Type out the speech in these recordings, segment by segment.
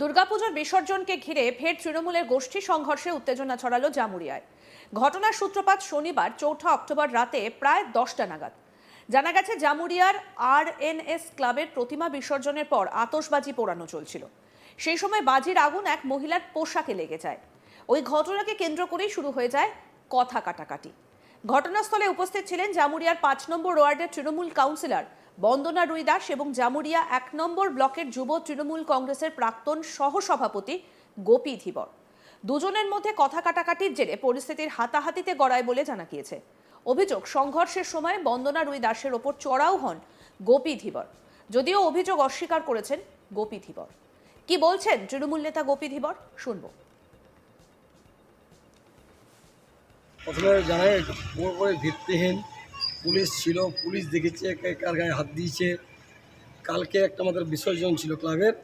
দুর্গাপুজোর বিসর্জনকে ঘিরে ফের তৃণমূলের গোষ্ঠী সংঘর্ষে উত্তেজনা ছড়ালো জামুরিয়ায়। ঘটনার সূত্রপাত শনিবার, চৌঠা অক্টোবর রাতে প্রায় দশটা নাগাদ। জানা গেছে, জামুরিয়ার আর এন এস ক্লাবের প্রতিমা বিসর্জনের পর আতসবাজি পোড়ানো চলছিল। সেই সময় বাজির আগুন এক মহিলার পোশাকে লেগে যায়। ওই ঘটনাকে কেন্দ্র করেই শুরু হয়ে যায় কথা কাটাকাটি। ঘটনাস্থলে উপস্থিত ছিলেন জামুরিয়ার পাঁচ নম্বর ওয়ার্ডের তৃণমূল কাউন্সিলর বন্দনা রুই দাস এবং জামুরিয়া এক নম্বর ব্লকের যুব তৃণমূল কংগ্রেসের প্রাক্তন সহসভাপতি গোপী ধীবর। দুজনের মধ্যে কথা কাটাকাটির জেরে পরিস্থিতির হাতাহাতিতে গড়ায় বলে জানা গিয়েছে। অভিযোগ, সংঘর্ষের সময় বন্দনা রুই দাসের ওপর চড়াও হন গোপী ধীবর। যদিও অভিযোগ অস্বীকার করেছেন গোপী ধীবর। কি বলছেন তৃণমূল নেতা গোপী ধীবর? শুনব। প্রথমে জানাই ভিত্তিহীন পুলিশ ছিল পুলিশ দেখেছে কার গায়ে হাত দিয়েছে। কালকে একটা আমাদের বিসর্জন ছিল ক্লাবের।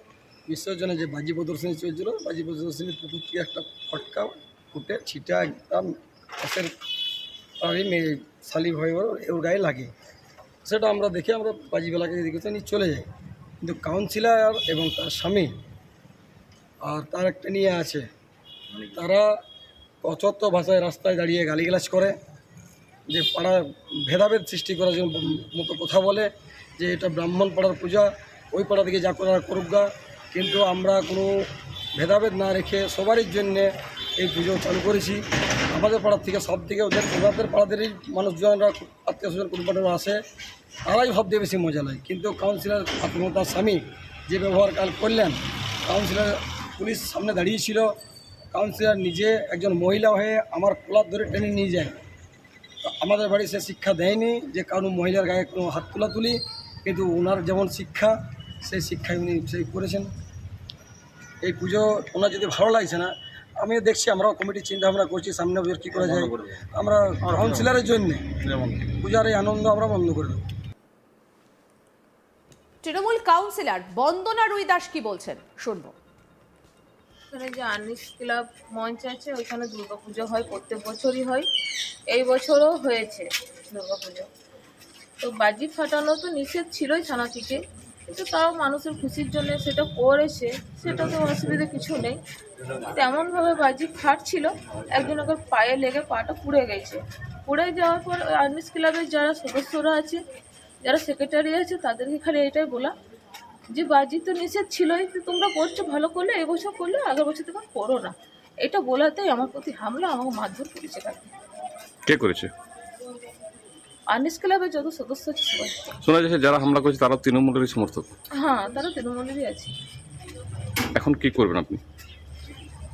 বিসর্জনে যে বাজি প্রদর্শনী চলছিল বাজি প্রদর্শনী পুকুর থেকে একটা ফটকা ফুটে ছিটা একদম হাতের পাড়ি মেয়ে শালি ভয় ওর গায়ে লাগে। সেটা আমরা দেখে আমরা বাজিবেলাকে দেখে নিয়ে চলে যাই। কিন্তু কাউন্সিলার এবং তার স্বামী আর তার একটা নিয়ে আছে। তারা অচত্ব ভাষায় রাস্তায় দাঁড়িয়ে গালিগালাজ করে। যে পাড়া ভেদাভেদ সৃষ্টি করার জন্য মতো কথা বলে যে এটা ব্রাহ্মণ পাড়ার পূজা, ওই পাড়া থেকে যা করার করুক গা। কিন্তু আমরা কোনো ভেদাভেদ না রেখে সবারই জন্যে এই পুজো চালু করেছি। আমাদের পাড়ার থেকে সব থেকে ওদের ওদের পাড়াদেরই মানুষজনরা আত্মীয় স্বজন কুটুম্বাটরা আসে, তারাই ভাবতে বেশি মজা লাগে কিন্তু কাউন্সিলর আত্মহত্যার স্বামী যে ব্যবহার কাল করলেন, কাউন্সিলর পুলিশ সামনে দাঁড়িয়েছিল, কাউন্সিলর নিজে একজন মহিলা হয়ে আমার কোলার ধরে টেনে নিয়ে যায়। আমাদের বাড়ি সে শিক্ষা দেয়নি, যে কারও মহিলার গায়ে কোনো হাত তোলা তুলি, কিন্তু ওনার যেমন শিক্ষা, সেই শিক্ষায় উনি সেই করেছেন। এই পুজো ওনার যদি ভালো লাগছে না, আমিও দেখছি, আমরাও কমিটির চিন্তা ভাবনা করছি, সামনে বছর কী করা যায়। আমরা কাউন্সিলরের জন্যে পূজার এই আনন্দ আমরা বন্ধ করে দেবো। তৃণমূল কাউন্সিলর বন্দনা রুই দাস কি বলছেন? শুনব। এখানে যে আর্নিস ক্লাব মঞ্চ আছে, ওইখানে দুর্গাপুজো হয়, প্রত্যেক বছরই হয়। এই বছরও হয়েছে দুর্গাপুজো। তো বাজি ফাটানো তো নিষেধ ছিলই থানা থেকে, কিন্তু তাও মানুষের খুশির জন্য সেটা করেছে, সেটা তো অসুবিধা কিছু নেই। তেমনভাবে বাজি ফাটছিল, একজন ওকে পায়ে লেগে পাটা পুড়ে গেছে। পুড়ে যাওয়ার পর আর্মিস ক্লাবের যারা সদস্যরা আছে, যারা সেক্রেটারি আছে, তাদেরকে খালি এটাই বলা যে বাজি তো নিষেধ ছিলই তো তোমরা করছ ভালো করলে এবছর করলে আগের বছর থেকে করো না। এটা বলাতেই আমার প্রতি হামলা আমাকে মারধর করেছে কে করেছে? আর্নিস ক্লাবের যত সদস্য আছে সবাই। শোনা যাচ্ছে যারা হামলা করেছে তারা তৃণমূলেরই সমর্থক। হ্যাঁ তারা তৃণমূলেরই আছে। এখন কি করবেন আপনি?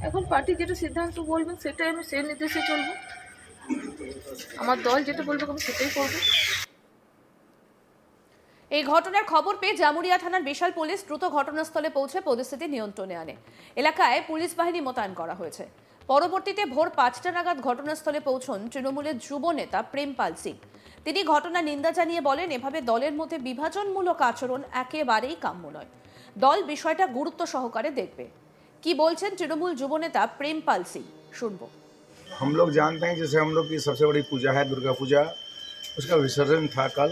এখন পার্টি যেটা সিদ্ধান্ত বলবেন সেটাই আমি সেই নির্দেশে চলবো। আমার দল যেটা বলবে আমি সেটাই করব। এই ঘটনার খবর পেয়ে জামুরিয়া থানার বিশাল পুলিশ দ্রুত ঘটনাস্থলে পৌঁছে পরিস্থিতি নিয়ন্ত্রণে আনে এলাকায় পুলিশ বাহিনী মোতায়েন করা হয়েছে পরবর্তীতে ভোর পাঁচটা নাগাদ ঘটনাস্থলে পৌঁছন তৃণমূলের যুব নেতা প্রেমপাল সিং তিনি ঘটনা নিন্দা জানিয়ে বলেন এভাবে দলের মধ্যে বিভাজনমূলক আচরণ একেবারেই কাম্য নয় দল বিষয়টা গুরুত্ব সহকারে দেখবে কি বলছেন তৃণমূল যুবনেতা প্রেমপাল সিং শুনবো हम लोग जानते हैं जैसे हम लोग की सबसे बड़ी पूजा है दुर्गा पूजा उसका विसर्जन था कल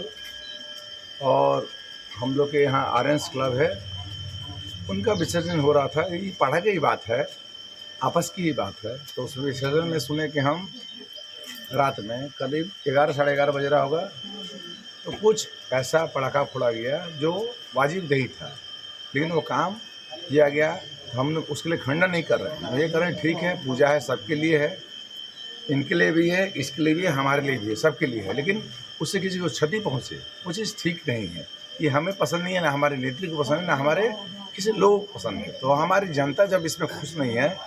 और हम लोग के यहाँ आर्यंस क्लब है। उनका विसर्जन हो रहा था। ये पढ़ा की बात है, आपस की ही बात है। तो उस विसर्जन में सुने कि हम रात में करीब ग्यारह, साढ़े ग्यारह बज रहा होगा तो कुछ ऐसा पटाखा फोड़ा गया जो वाजिब नहीं था। लेकिन वो काम किया गया। हम लोग उसके लिए खंडन नहीं कर रहे हैं। हम ये कर रहे हैं, ठीक है, पूजा है, सबके लिए है। इनके लिए भी है, इसके लिए भी है, हमारे लिए भी है, सबके लिए है। लेकिन उससे किसी को क्षति पहुँचे। वो चीज़ ठीक नहीं है। ये हमें पसंद नहीं है, ना हमारे नेत्री को पसंद है, ना हमारे किसी लोगों को पसंद है। तो हमारी जनता जब इसमें खुश नहीं है,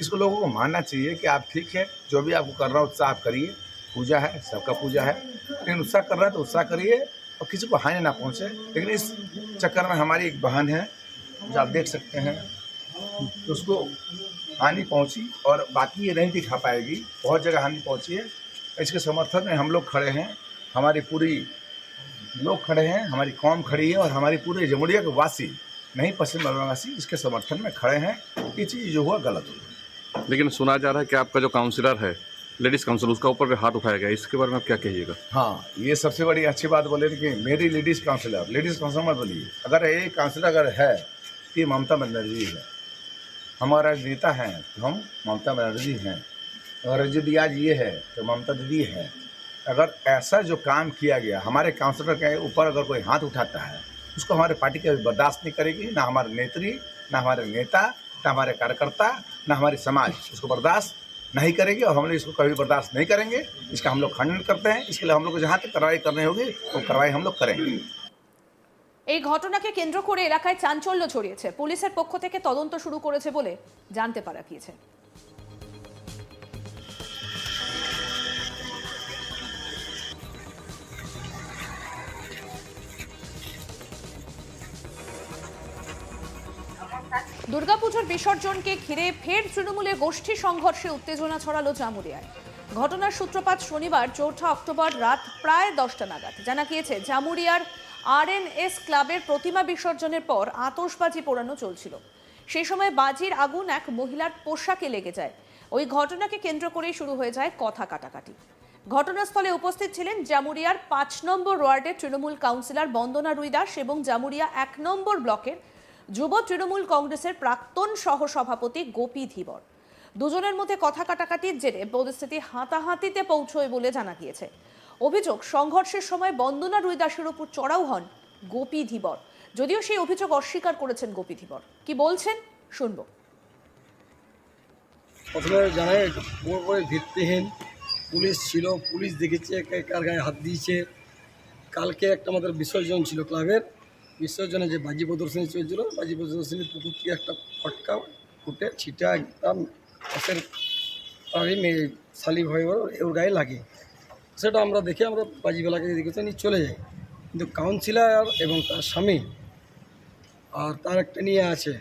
इसको लोगों को मानना चाहिए कि आप ठीक है, जो भी आपको कर रहा है, उत्साह आप करिए। पूजा है, सबका पूजा है। लेकिन उत्साह कर रहा है तो उत्साह करिए और किसी को हानि ना पहुँचे। लेकिन इस चक्कर में हमारी एक बहन है, जो आप देख सकते हैं तो उसको हानि पहुँची और बाकी ये नहीं दिखा पाएगी। बहुत जगह हानि पहुँची है। इसके समर्थन में हम लोग खड़े हैं। हमारी पूरी लोग खड़े हैं हमारी कौम खड़ी है और हमारी पूरे जमुड़िया के वासी नहीं पश्चिम बंगाल वासी इसके समर्थन में खड़े हैं। ये चीज़ जो हुआ गलत हुआ। लेकिन सुना जा रहा है कि आपका जो काउंसिलर है लेडीज़ काउंसिल उसका ऊपर भी हाथ उठाया गया। इसके बारे में आप क्या कहिएगा? हाँ ये सबसे बड़ी अच्छी बात बोले कि मेरी लेडीज़ काउंसिलर लेडीज़ काउंसिलर मत बोलिए। अगर ये काउंसिलर अगर है तो ममता बनर्जी है। हमारा नेता हैं तो हम ममता बनर्जी हैं। अगर यदि आज ये है तो ममता दीदी है। अगर ऐसा जो काम किया गया हमारे काउंसलर के ऊपर अगर कोई हाथ उठाता है उसको हमारे पार्टी कभी बर्दाश्त नहीं करेगी ना हमारे नेत्री ना हमारे नेता ना हमारे कार्यकर्ता ना हमारी समाज उसको बर्दाश्त नहीं करेगी और हम लोग इसको कभी बर्दाश्त नहीं करेंगे इसका हम लोग खंडन करते हैं इसके लिए हम लोग को जहाँ तक कार्रवाई करनी होगी वो कार्रवाई हम लोग करेंगे এই ঘটনাকে কেন্দ্র করে এলাকায় চাঞ্চল্য ছড়িয়েছে পুলিশের পক্ষ থেকে তদন্ত শুরু করেছে বলে জানতে পারা গিয়েছে দুর্গাপুজোর বিসর্জনকে ঘিরে ফের তৃণমূলের গোষ্ঠী সংঘর্ষে উত্তেজনা ছড়ালো জামুরিয়ায় ঘটনার সূত্রপাত শনিবার, চৌঠা অক্টোবর রাত প্রায় দশটা নাগাদ। জানা গিয়েছে জামুরিয়ার আরএনএস ক্লাবের প্রতিমা বিসর্জনের পর আতশবাজি পোড়ানো চলছিল। সেই সময় বাজির আগুন এক মহিলার পোশাকে লেগে যায়। ওই ঘটনাকে কেন্দ্র করেই শুরু হয়ে যায় কথা কাটাকাটি। ঘটনাস্থলে উপস্থিত ছিলেন জামুরিয়ার পাঁচ নম্বর ওয়ার্ডের তৃণমূল কাউন্সিলর বন্দনা রুইদাস এবং জামুরিয়া এক নম্বর ব্লকের যুব তৃণমূল কংগ্রেসের প্রাক্তন সহসভাপতি গোপী ধীবর। দুজনের মধ্যে কথা কাটাকাটির জেরে পরিস্থিতি হাতাহাতিতে পৌঁছয় বলে জানা গিয়েছে। অভিযোগ, সংঘর্ষের সময় বন্দনা রুইদাসের উপর চড়াও হন গোপী ধীবর। যদিও সেই অভিযোগ অস্বীকার করেছেন গোপী ধীবর। কি বলছেন? শুনব। প্রথমে জানাই পুরোপুরি ভিত্তিহীন পুলিশ ছিল। পুলিশ দেখেছে, কার গায়ে হাত দিয়েছে। কালকে একটা আমাদের বিসর্জন ছিল ক্লাবের। বিসর্জনে যে বাজি প্রদর্শনী চলছিল, বাজি প্রদর্শনী পুকুর থেকে একটা ফটকা, ফুটে, ছিটা একদম পাশের পাড়ি মেয়ে শালি ভয় ওর গায়ে লাগে। সেটা আমরা দেখে আমরা বাজিবেলাকে দেখেছি নিয়ে চলে যাই কিন্তু কাউন্সিলার এবং তার স্বামী আর তার একটা নিয়ে আছে,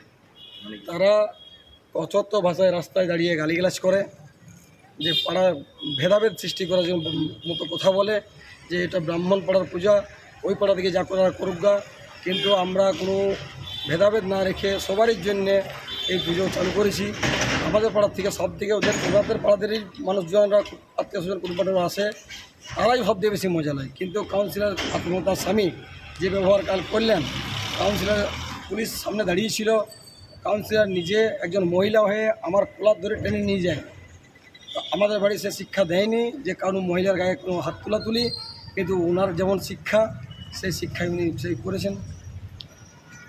তারা অচত্ব ভাষায় রাস্তায় দাঁড়িয়ে গালিগালাজ করে, যে পাড়া ভেদাভেদ সৃষ্টি করার জন্য মতো কথা বলে, যে এটা ব্রাহ্মণ পাড়ার পূজা, ওই পাড়া থেকে যা করার করুক কিন্তু আমরা কোনো ভেদাভেদ না রেখে সবারই জন্যে এই পুজো চালু করেছি। আমাদের পাড়ার থেকে সব থেকে ওদের ওদের পাড়াদেরই মানুষজনরা আত্মীয় স্বজন কুটুম্বাটরা আসে, তারাই ভাব দিয়ে বেশি মজা লাগে কিন্তু কাউন্সিলর আত্মহত্যার স্বামী যে ব্যবহার কাল করলেন, কাউন্সিলর পুলিশ সামনে দাঁড়িয়েছিল, কাউন্সিলর নিজে একজন মহিলা হয়ে আমার কোলার ধরে টেনে নিয়ে যায়। আমাদের বাড়ি সে শিক্ষা দেয়নি যে কারও মহিলার গায়ে কোনো হাত তোলা তুলি কিন্তু ওনার যেমন শিক্ষা সেই শিক্ষায় উনি সেই করেছেন।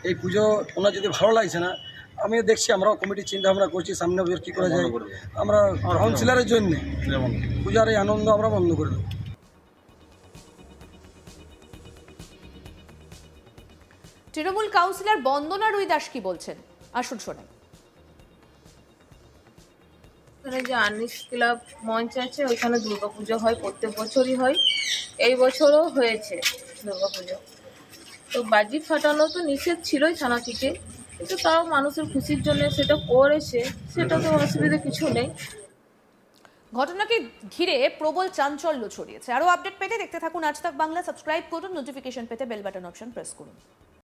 এই পুজো ওনার যদি ভালো লাগছে না আমি দেখছি আমরাও কমিটির চিন্তা ভাবনা করছি সামনে বছর কী করা যায়। আমরা কাউন্সিলারের জন্যে পূজার এই আনন্দ আমরা বন্ধ করে দেবো। তৃণমূল কাউন্সিলর বন্দনা রুই দাস কি বলছেন? আসুন শোনাই। এখানে যে আর্নিস ক্লাব মঞ্চ আছে ওইখানে দুর্গাপুজো হয় প্রত্যেক বছরই হয়। এই বছরও হয়েছে। দুর্গাপুজো তো বাজি ফাটানো তো নিষেধ ছিলই থানা থেকে কিন্তু তাও মানুষের খুশির জন্য সেটা করেছে, সেটা তো অসুবিধা কিছু নেই। ঘটনাকে ঘিরে প্রবল চাঞ্চল্য ছড়িয়েছে। আরও আপডেট পেতে দেখতে থাকুন আজ তাক বাংলা, সাবস্ক্রাইব করুন, নোটিফিকেশন পেতে বেল বাটন অপশন প্রেস করুন।